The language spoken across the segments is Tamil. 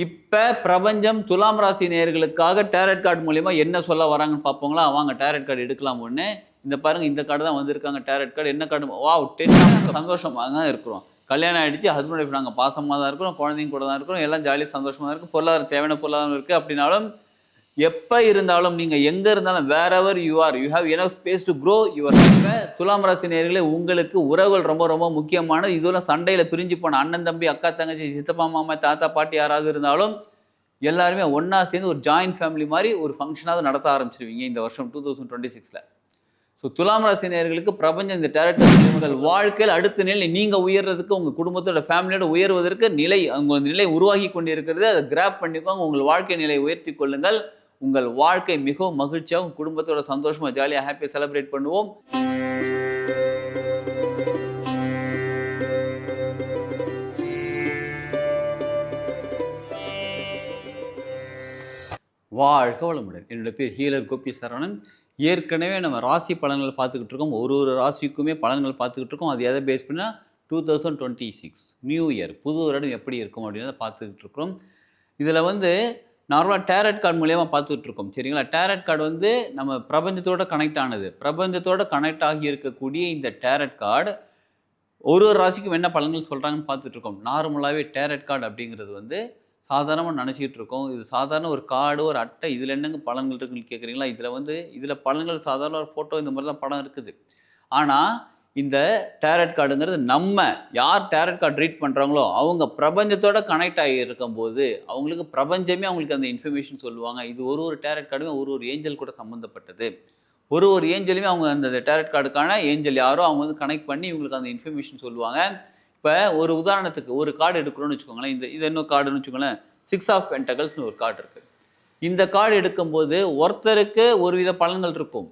இப்போ பிரபஞ்சம் துலாம் ராசி நேர்களுக்காக டேரட் கார்டு மூலிமா என்ன சொல்ல வராங்கன்னு பார்ப்போங்களா? வாங்க டேரட் கார்டு எடுக்கலாம் ஒன்று இந்த பாருங்க இந்த கார்டு தான் வந்திருக்காங்க டேரட் கார்டு என்ன கார்டு வா டென் சந்தோஷமாக தான் இருக்கிறோம். கல்யாணம் ஆகிடுச்சு ஹஸ்பண்ட் ஒய்ஃப் நாங்கள் பாசமாக தான் இருக்கிறோம் குழந்தைங்க கூட தான் இருக்கிறோம் எல்லாம் ஜாலியாக சந்தோஷமாக தான் இருக்கும் பொருளாதாரம் தேவையான பொருளாதாரம் இருக்குது அப்படின்னாலும் எப்போ இருந்தாலும் நீங்கள் எங்கே இருந்தாலும் wherever you are you have enough space to grow your துலாம் ராசி நேர்களே உங்களுக்கு உறவுகள் ரொம்ப ரொம்ப முக்கியமானது இதெல்லாம் சண்டையில் பிரிஞ்சு போன அண்ணன் தம்பி அக்கா தங்கச்சி சித்தப்பா மாமா தாத்தா பாட்டி யாராவது இருந்தாலும் எல்லாருமே ஒன்றா சேர்ந்து ஒரு ஜாயின்ட் ஃபேமிலி மாதிரி ஒரு ஃபங்க்ஷனாவது நடத்த ஆரம்பிச்சிருவீங்க இந்த வருஷம் டூ தௌசண்ட் டுவெண்ட்டி சிக்ஸில் ஸோ துலாம் ராசி நேர்களுக்கு பிரபஞ்சம் இந்த டேரக்டர் உங்கள் வாழ்க்கையில் அடுத்த நிலை நீங்கள் உயர்றதுக்கு உங்கள் குடும்பத்தோட ஃபேமிலியோட உயர்வதற்கு நிலை உங்கள் நிலை உருவாகி கொண்டிருக்கிறது. அதை கிராப் பண்ணிக்கோங்க உங்கள் வாழ்க்கை நிலை உயர்த்தி கொள்ளுங்கள். உங்கள் வாழ்க்கை மிகவும் மகிழ்ச்சியாக உங்கள் குடும்பத்தோட சந்தோஷமாக ஜாலியாக ஹாப்பியாக செலிப்ரேட் பண்ணுவோம். வாழ்க வளமுடன். என்னோட பேர் ஹீலர் கோபி சரவணன். ஏற்கனவே நம்ம ராசி பலன்கள் பார்த்துக்கிட்டு இருக்கோம். ஒரு ஒரு ராசிக்குமே பலன்கள் பார்த்துக்கிட்டு இருக்கோம். அது எதை பேஸ் பண்ணால் two thousand twenty six new year புது வருடம் எப்படி இருக்கும் அப்படின்றத பார்த்துக்கிட்டு இருக்கிறோம். இதில் வந்து நார்மலாக டேரட் கார்டு மூலியமாக பார்த்துட்டு இருக்கோம் சரிங்களா? டேரட் கார்டு வந்து நம்ம பிரபஞ்சத்தோட கனெக்ட் ஆனது. பிரபஞ்சத்தோட கனெக்ட் ஆகி இருக்கக்கூடிய இந்த டேரட் கார்டு ஒரு ஒரு ராசிக்கும் என்ன பலன்கள் சொல்கிறாங்கன்னு பார்த்துட்டு இருக்கோம் நார்மலாகவே டேரட் கார்டு அப்படிங்கிறது வந்து சாதாரணமாக நினச்சிக்கிட்டு இருக்கோம் இது சாதாரண ஒரு கார்டு ஒரு அட்டை இதில் என்னங்க பலன்கள் இருக்குன்னு கேட்குறீங்களா இதில் வந்து இதில் பலன்கள் சாதாரண ஒரு ஃபோட்டோ இந்த மாதிரி தான் படம் இருக்குது. ஆனால் இந்த டேரட் கார்டுங்கிறது நம்ம யார் டேரட் கார்டு ரீட் பண்ணுறாங்களோ அவங்க பிரபஞ்சத்தோட கனெக்ட் ஆகி இருக்கும்போது அவங்களுக்கு பிரபஞ்சமே அவங்களுக்கு அந்த இன்ஃபர்மேஷன் சொல்லுவாங்க. இது ஒரு ஒரு டேரட் கார்டுமே ஒரு ஒரு ஏஞ்சல் கூட சம்மந்தப்பட்டது ஒரு ஒரு ஏஞ்சலுமே அவங்க அந்த டேரட் கார்டுக்கான ஏஞ்சல் யாரோ அவங்க வந்து கனெக்ட் பண்ணி இவங்களுக்கு அந்த இன்ஃபர்மேஷன் சொல்லுவாங்க. இப்போ ஒரு உதாரணத்துக்கு ஒரு கார்டு எடுக்கிறோம்னு வச்சுக்கோங்களேன். இந்த இது என்ன கார்டுன்னு வச்சுக்கோங்களேன். சிக்ஸ் ஆஃப் பென்டகல்ஸ்னு ஒரு கார்டு இருக்குது இந்த கார்டு எடுக்கும்போது ஒருத்தருக்கு ஒரு வித பலன்கள் இருக்கும்.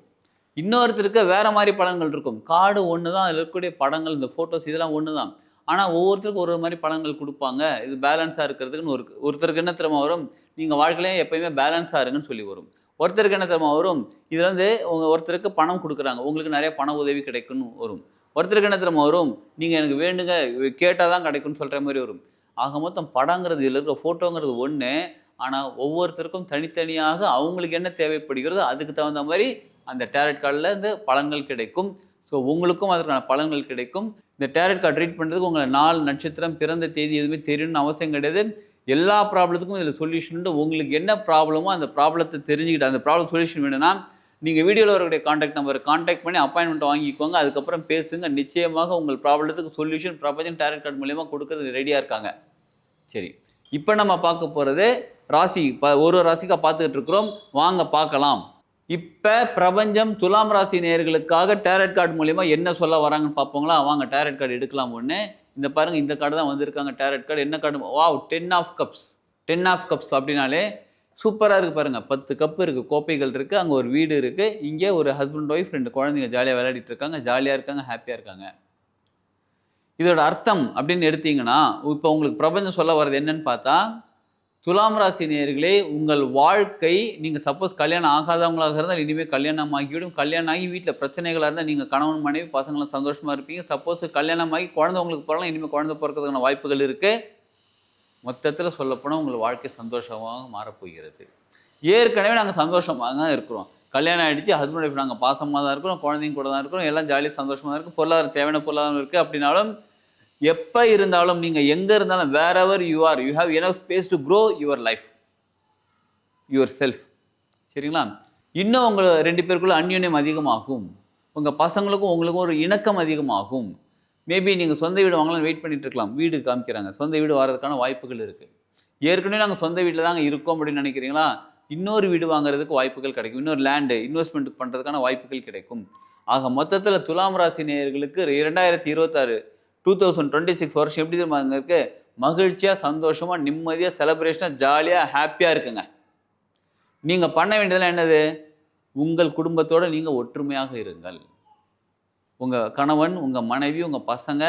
இன்னொருத்தருக்கு வேறு மாதிரி படங்கள் இருக்கும். கார்டு ஒன்று தான் அதில் இருக்கக்கூடிய படங்கள் இந்த ஃபோட்டோஸ் இதெல்லாம் ஒன்று தான் ஆனால் ஒவ்வொருத்தருக்கும் ஒரு ஒரு மாதிரி படங்கள் கொடுப்பாங்க. இது பேலன்ஸாக இருக்கிறதுக்குன்னு ஒரு ஒருத்தருக்கு என்ன திறமை வரும்? நீங்கள் வாழ்க்கையிலே எப்பயுமே பேலன்ஸாக இருங்கன்னு சொல்லி வரும். ஒருத்தருக்கு என்ன திறமை வரும்? இதில் வந்து உங்கள் ஒருத்தருக்கு பணம் கொடுக்குறாங்க. உங்களுக்கு நிறைய பண உதவி கிடைக்கும்னு வரும். ஒருத்தருக்கு என்ன திறமை வரும்? நீங்கள் எனக்கு வேண்டுங்க கேட்டால் தான் கிடைக்கும்னு சொல்கிற மாதிரி வரும். ஆக மொத்தம் படங்கிறது இதில் இருக்கிற ஃபோட்டோங்கிறது ஒன்று ஆனால் ஒவ்வொருத்தருக்கும் தனித்தனியாக அவங்களுக்கு என்ன தேவைப்படுகிறதோ அதுக்கு தகுந்த மாதிரி அந்த டேரட் கார்டில் இருந்து பலன்கள் கிடைக்கும். ஸோ உங்களுக்கும் அதற்கான பலன்கள் கிடைக்கும். இந்த டேரட் கார்டு ட்ரீட் பண்ணுறதுக்கு உங்களை நாள் நட்சத்திரம் பிறந்த தேதி எதுவுமே தெரியணும்னு அவசியம் கிடையாது. எல்லா ப்ராப்ளத்துக்கும் இதில் சொல்யூஷன் உங்களுக்கு என்ன ப்ராப்ளமோ அந்த ப்ராப்ளத்தை தெரிஞ்சுக்கிட்டு அந்த ப்ராப்ளம் சொல்யூஷன் வேணும்னா நீங்கள் வீடியோவில் வரக்கூடிய காண்டாக்ட் நம்பரை காண்டாக்ட் பண்ணி அப்பாயின்மெண்ட் வாங்கிக்கோங்க. அதுக்கப்புறம் பேசுங்க. நிச்சயமாக உங்கள் ப்ராப்ளத்துக்கு சொல்யூஷன் பிரபஞ்சன் டேரட் கார்டு மூலியமாக கொடுக்கறது ரெடியாக இருக்காங்க. சரி. இப்போ நம்ம பார்க்க போகிறது ராசி. ப ஒரு ஒரு ராசிக்காக பார்த்துக்கிட்டு இருக்கிறோம். வாங்க பார்க்கலாம். இப்போ பிரபஞ்சம் துலாம் ராசி நேர்களுக்காக டேரட் கார்டு மூலிமா என்ன சொல்ல வராங்கன்னு பார்ப்போங்களா? வாங்க டேரட் கார்டு எடுக்கலாம் ஒன்று இந்த பாருங்க இந்த கார்டு தான் வந்திருக்காங்க டேரட் கார்டு என்ன card wow ten of cups ten of cups அப்படின்னாலே சூப்பராக இருக்குது பாருங்கள் பத்து கப்பு இருக்குது கோப்பைகள் இருக்குது அங்கே ஒரு வீடு இருக்குது இங்கே ஒரு ஹஸ்பண்ட் ஒய்ஃப் ரெண்டு குழந்தைங்க ஜாலியாக விளையாடிட்டு இருக்காங்க ஜாலியாக இருக்காங்க ஹாப்பியாக இருக்காங்க. இதோட அர்த்தம் அப்படின்னு எடுத்தீங்கன்னா இப்போ உங்களுக்கு பிரபஞ்சம் சொல்ல வர்றது என்னன்னு பார்த்தா துலாம் ராசி நேர்களே உங்கள் வாழ்க்கை நீங்கள் சப்போஸ் கல்யாணம் ஆகாதவங்களாக இருந்தால் இனிமேல் கல்யாணம் ஆகிவிடும் கல்யாணம் ஆகி வீட்டில் பிரச்சனைகளாக இருந்தால் நீங்கள் கணவன் மனைவி பசங்களும் சந்தோஷமாக இருப்பீங்க. சப்போஸ் கல்யாணம் ஆகி குழந்தை உங்களுக்கு பிறலாம் இனிமேல் குழந்தை பிறக்கிறதுக்கான வாய்ப்புகள் இருக்குது மொத்தத்தில் சொல்லப்போனால் உங்கள் வாழ்க்கை சந்தோஷமாக மாறப்போகிறது. ஏற்கனவே நாங்கள் சந்தோஷமாக தான் இருக்கிறோம். கல்யாணம் ஆகிடுச்சு ஹஸ்பண்ட் ஒய்ஃப் நாங்கள் பாசமாக தான் இருக்கிறோம் குழந்தைங்க கூட தான் இருக்கிறோம் எல்லாம் ஜாலியாக சந்தோஷமாக தான் இருக்கும். பொருளாதாரம் தேவையான பொருளாதாரம் இருக்குது அப்படின்னாலும் எப்போ இருந்தாலும் நீங்கள் எங்கே இருந்தாலும் wherever you are you have enough space to grow your life yourself சரிங்களா? இன்னும் உங்கள் ரெண்டு பேருக்குள்ள அந்யோன்யம் அதிகமாகும். உங்கள் பசங்களுக்கும் உங்களுக்கும் ஒரு இணக்கம் அதிகமாகும். மேபி நீங்கள் சொந்த வீடு வாங்கலாம் வெயிட் பண்ணிட்டு இருக்கலாம். வீடு காமிக்கிறாங்க. சொந்த வீடு வர்றதுக்கான வாய்ப்புகள் இருக்குது ஏற்கனவே நாங்கள் சொந்த வீட்டில் தாங்க இருக்கோம் அப்படின்னு நினைக்கிறீங்களா? இன்னொரு வீடு வாங்குறதுக்கு வாய்ப்புகள் கிடைக்கும். இன்னொரு லேண்டு இன்வெஸ்ட்மெண்ட் பண்ணுறதுக்கான வாய்ப்புகள் கிடைக்கும். ஆக மொத்தத்தில் துலாம் ராசி நேயர்களுக்கு இரண்டாயிரத்தி இருபத்தாறு டூ தௌசண்ட் டுவெண்ட்டி சிக்ஸ் வருஷம் எப்படி தெரியுமா அங்கே இருக்குது மகிழ்ச்சியாக சந்தோஷமாக நிம்மதியாக செலப்ரேஷனாக ஜாலியாக ஹாப்பியாக இருக்குங்க. நீங்கள் பண்ண வேண்டியதெல்லாம் என்னது? உங்கள் குடும்பத்தோடு நீங்கள் ஒற்றுமையாக இருங்கள். உங்கள் கணவன் உங்கள் மனைவி உங்கள் பசங்க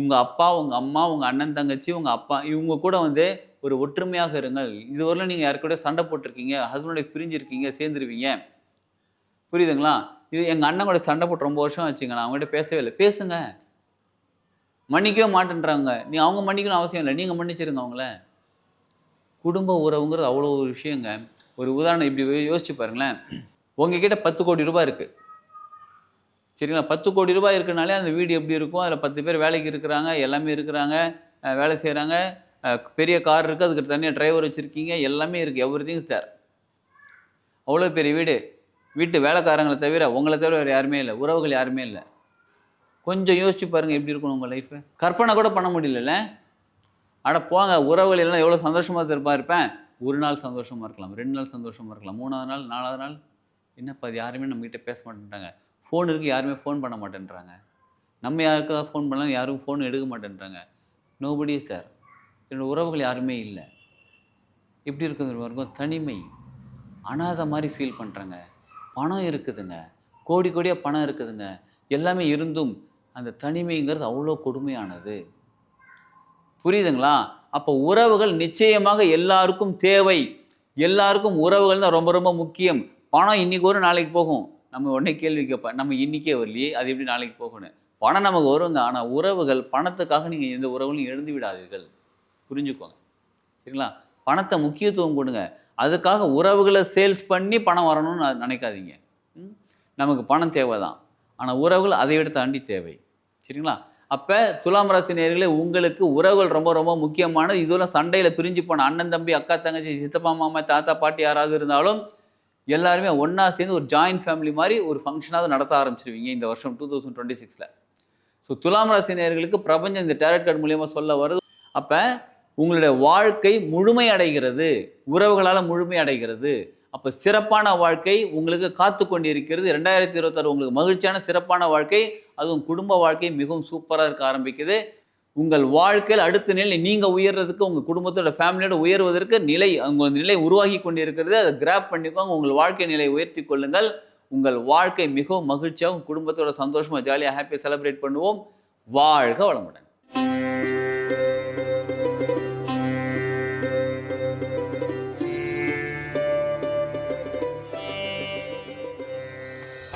உங்கள் அப்பா உங்கள் அம்மா உங்கள் அண்ணன் தங்கச்சி உங்கள் அப்பா இவங்க கூட வந்து ஒரு ஒற்றுமையாக இருங்கள். இதுவரையிலும் நீங்கள் யாருக்கூட சண்டை போட்டிருக்கீங்க ஹஸ்பண்டோட பிரிஞ்சிருக்கீங்க சேர்ந்துருவீங்க புரியுதுங்களா? இது எங்கள் அண்ணன் கூட சண்டை போட்டு ரொம்ப வருஷம் வச்சுங்க நான் அவங்ககிட்ட பேசவே இல்லை. பேசுங்க. மன்னிக்கவே மாட்டேன்றாங்க. நீ அவங்க மன்னிக்கணும் அவசியம் இல்லை. நீங்கள் மன்னிச்சிருங்க அவங்கள. குடும்ப உறவுங்கிறது அவ்வளோ ஒரு விஷயங்க. ஒரு உதாரணம் இப்படி யோசிச்சு பாருங்களேன். உங்ககிட்ட பத்து கோடி ரூபாய் இருக்குது சரிங்களா? பத்து கோடி ரூபாய் இருக்குனாலே அந்த வீடு எப்படி இருக்கும்? அதில் பத்து பேர் வேலைக்கு இருக்கிறாங்க எல்லாமே இருக்கிறாங்க வேலை செய்கிறாங்க பெரிய கார் இருக்குது அதுக்கு தனியாக டிரைவர் வச்சுருக்கீங்க எல்லாமே இருக்குது எவ்ரி திங்ஸ் சார் அவ்வளோ பெரிய வீடு. வீட்டு வேலைக்காரங்களை தவிர உங்களை தவிர வேறு யாருமே இல்லை. உறவுகள் யாருமே இல்லை. கொஞ்சம் யோசிச்சு பாருங்கள் எப்படி இருக்கணும் உங்கள் லைஃப்பை கற்பனை கூட பண்ண முடியலல்ல. அட போங்க உறவுகள் எல்லாம் எவ்வளோ சந்தோஷமாக இருப்பா இருப்பேன். ஒரு நாள் சந்தோஷமாக இருக்கலாம் ரெண்டு நாள் சந்தோஷமாக இருக்கலாம் மூணாவது நாள் நாலாவது நாள். என்னப்பா அது யாருமே நம்மகிட்ட பேச மாட்டேன்றாங்க. ஃபோன் இருக்குது யாருமே ஃபோன் பண்ண மாட்டேன்றாங்க. நம்ம யாருக்காவது ஃபோன் பண்ணாலும் யாரும் ஃபோன் எடுக்க மாட்டேன்றாங்க. நோபடி சார் என்னோட உறவுகள் யாருமே இல்லை. எப்படி இருக்குது தனிமை. அனாதை மாதிரி ஃபீல் பண்ணுறாங்க பணம் இருக்குதுங்க. கோடி கோடியாக பணம் இருக்குதுங்க. எல்லாமே இருந்தும் அந்த தனிமைங்கிறது அவ்வளோ கொடுமையானது. புரியுதுங்களா? அப்போ உறவுகள் நிச்சயமாக எல்லாருக்கும் தேவை. எல்லாருக்கும் உறவுகள் தான் ரொம்ப ரொம்ப முக்கியம். பணம் இன்னைக்கு வரும் நாளைக்கு போகும். நம்ம உடனே கேள்வி கேட்பேன் நம்ம இன்னைக்கே வரலையே அது எப்படி நாளைக்கு போகணும் பணம் நமக்கு வருங்க ஆனால் உறவுகள் பணத்துக்காக நீங்கள் எந்த உறவுகளையும் எழுந்து விடாதீர்கள். புரிஞ்சுக்கோங்க. சரிங்களா? பணத்தை முக்கியத்துவம் கொடுங்க. அதுக்காக உறவுகளை சேல்ஸ் பண்ணி பணம் வரணும்னு நினைக்காதீங்க. ம்? நமக்கு பணம் தேவை தான் ஆனால் உறவுகள் அதை விட தாண்டி தேவை. சரிங்களா? அப்போ துலாம் ராசி நேர்களே உங்களுக்கு உறவுகள் ரொம்ப ரொம்ப முக்கியமானது. இதுவெல்லாம் சண்டையில் பிரிஞ்சு போன அண்ணன் தம்பி அக்கா தங்கச்சி சித்தப்பா மாமா தாத்தா பாட்டி யாராவது இருந்தாலும் எல்லாருமே ஒன்றா சேர்ந்து ஒரு ஜாயின்ட் ஃபேமிலி மாதிரி ஒரு ஃபங்க்ஷனாவது நடத்த ஆரம்பிச்சிருவீங்க இந்த வருஷம் டூ தௌசண்ட் டுவெண்ட்டி சிக்ஸில் ஸோ துலாம் ராசி நேர்களுக்கு பிரபஞ்சம் இந்த டேரட் கார்டு மூலியமாக சொல்ல வருது. அப்போ உங்களுடைய வாழ்க்கை முழுமை அடைகிறது. உறவுகளால் முழுமை அடைகிறது. அப்போ சிறப்பான வாழ்க்கை உங்களுக்கு காத்து கொண்டிருக்கிறது. ரெண்டாயிரத்தி இருபத்தாறு உங்களுக்கு மகிழ்ச்சியான சிறப்பான வாழ்க்கை. அதுவும் குடும்ப வாழ்க்கை மிகவும் சூப்பராக இருக்க ஆரம்பிக்குது. உங்கள் வாழ்க்கையில் அடுத்த நிலை நீங்கள் உயர்றதுக்கு உங்கள் குடும்பத்தோட ஃபேமிலியோட உயர்வதற்கு நிலை உங்கள் நிலை உருவாகி கொண்டிருக்கிறது. அதை கிராப் பண்ணிக்கோங்க. உங்கள் வாழ்க்கை நிலை உயர்த்தி கொள்ளுங்கள். உங்கள் வாழ்க்கை மிகவும் மகிழ்ச்சியாகவும் குடும்பத்தோட சந்தோஷமாக ஜாலியாக ஹாப்பியாக செலிப்ரேட் பண்ணுவோம். வாழ்க வளமுடன்.